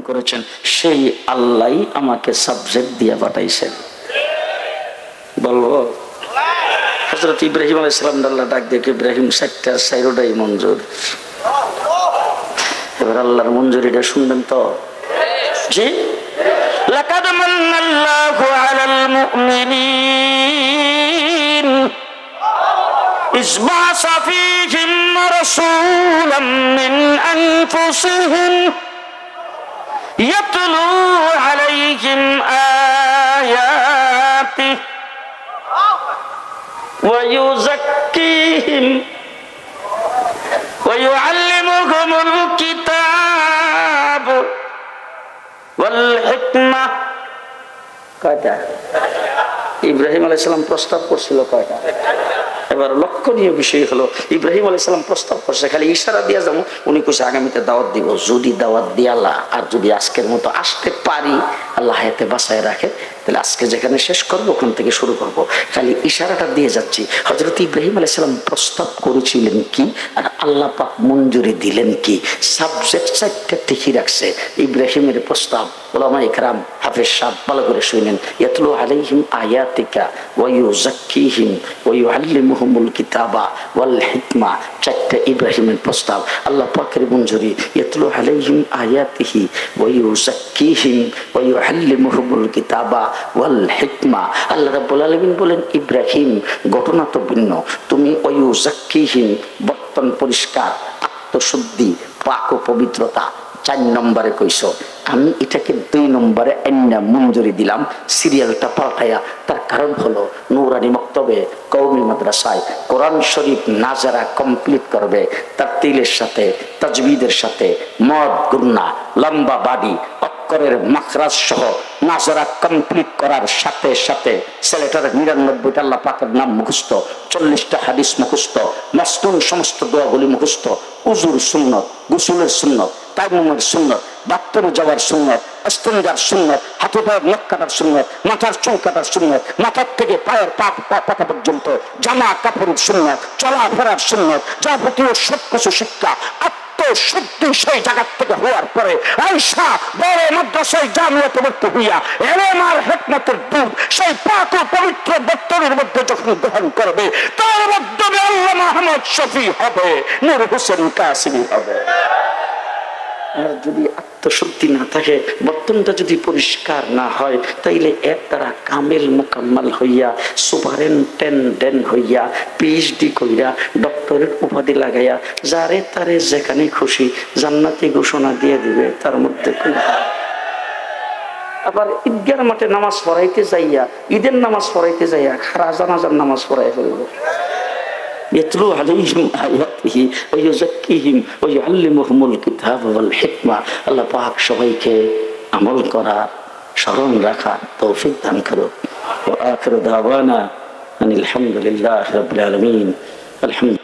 করেছেন সেই আল্লাহ আমাকে সাবজেক্ট দিয়ে পাঠাইছেন বলবো হজরত ইব্রাহিম আলাইসালাম আল্লাহ ডাক দেখে ইব্রাহিম সাতটা সাইরোটাই মঞ্জুর এবার আল্লাহর মঞ্জুরিটা শুনবেন তো জি لقد من الله على المؤمنين إذ بعث فيهم رسولا من أنفسهم ويزكيهم ويعلمهم الكتاب والحكمة কয়টা ইব্রাহিম আলাইসালাম প্রস্তাব করছিল কয়টা এবার লক্ষণীয় বিষয় হলো, ইব্রাহিম আলাইসালাম প্রস্তাব করছে, খালি ইশারা দিয়ে যাব। উনি কইছে, আগামীতে দাওয়াত দিব। যদি দাওয়াত দিয়ালা আর যদি আজকের মতো আসতে পারি, আল্লাহ এতে বাসায় রাখে, তাহলে আজকে যেখানে শেষ করব, ওখান থেকে শুরু করব। খালি ইশারাটা দিয়ে যাচ্ছি। হজরত ইব্রাহিম আলাইসালাম প্রস্তাব করেছিলেন কি? আর আল্লাহ পাক মঞ্জুরি দিলেন কি? সাবজেক্ট চারটা ঠিকই রাখছে। ইব্রাহিমের প্রস্তাব ওলামা ইকরাম হাফেজ সাহ ভালো করে শুনেন। ইয়াতলু আলাইহিম আয়াতিকা ওয়ায়ুজাক্কিহিম ওয়ায়ুআল্লিমুহুমুল কিতাবা ওয়াল হিকমা। চারটা ইব্রাহিমের প্রস্তাব আল্লাহ পাকের মঞ্জুরি। ইয়াতলু আলাইহিম আয়াতিহি ওয়ায়ুজাক্কিহিম ওয়ায়ুআল্লিমুহুমুল কিতাবা ওয়াল হিকমা। আল্লাহ রাব্বুল আলামিন বলেন, ইব্রাহিম, ঘটনা তো ভিন্ন। তুমি ওয়ায়ুজাক্কিহিম বর্তন পরিষ্কার, আত্মশুদ্ধি, পাক ও পবিত্রতা। চার নম্বরে কইস, আমি এটাকে দুই নম্বরে এন্না মঞ্জুরি দিলাম, সিরিয়ালটা পাল্টাইয়া তার কারণ হলো, নৌরানি মক্তবে কৌমি মাদ্রাসায় কোরআন শরীফ নাজারা কমপ্লিট করবে, তার তিলের সাথে, তাজবিদের সাথে, মদ, গুন্না, লম্বা বাড়ি, অক্ষরের মাখরাজ সহ নাজরা কমপ্লিট করার সাথে সাথে ছেলেটার নিরানব্বইটা আল্লাহ পাকের নাম মুখস্থ, চল্লিশটা হাদিস মুখস্থ মাস্তুন সমস্ত দোয়াগুলি মুখস্থ, উজুর সুন্নত, গুসুলের সুন্নত, তাইমুমের সুন্নত বাত্তরে যাওয়ার সুন্নত অস্তঞ্জার সুন্নত, হাতে পায়ের নখ কাটার সুন্নত, মাথার চুল কাটার সুন্নত, মাথার থেকে পায়ের পা- পাতা পর্যন্ত জামা কাপড়ের সুন্নত, চলাফেরার সুন্নত, যাবতীয় সব কিছু শিক্ষা আত্মশুদ্ধি সেই জায়গার থেকে হওয়ার পরে আইসা বড় মাদ্রাসায় জামিয়াতে ভর্তি হইয়া এলেমার হেকমতের দুধ সেই পাক পবিত্র বর্তনের মধ্যে যখন গ্রহণ করবে, তার মাধ্যমে আল্লাহ মাহমদ শফি হবে, নূর হোসেন কাসিমি হবে। যদি আত্মশুদ্ধি না থাকে, বর্তনটা যদি পরিষ্কার না হয়, তাইলে এর দ্বারা কামেল মোকাম্মাল হইয়া, সুপারেন্টেন্ডেন্ট হইয়া পিএইচডি কইরা, ডক্টরের উপাধি লাগাইয়া, যারে তারে যেখানে খুশি জান্নাতি ঘোষণা দিয়ে দিবে, তার মধ্যে আবার ঈদগার মাঠে নামাজ পড়াইতে যাইয়া, ঈদের নামাজ পড়াইতে যাইয়া খারা জানাজার নামাজ পড়াই ফেলব। يتلو عليهم آياته ويزكيهم ويعلمهم الكتاب والحكمة আল্লাহ পাক সবাইকে আমল করার স্মরণ রাখা তৌফিক দান করো وآخر دعوانا أن الحمد لله رب العالمين الحمد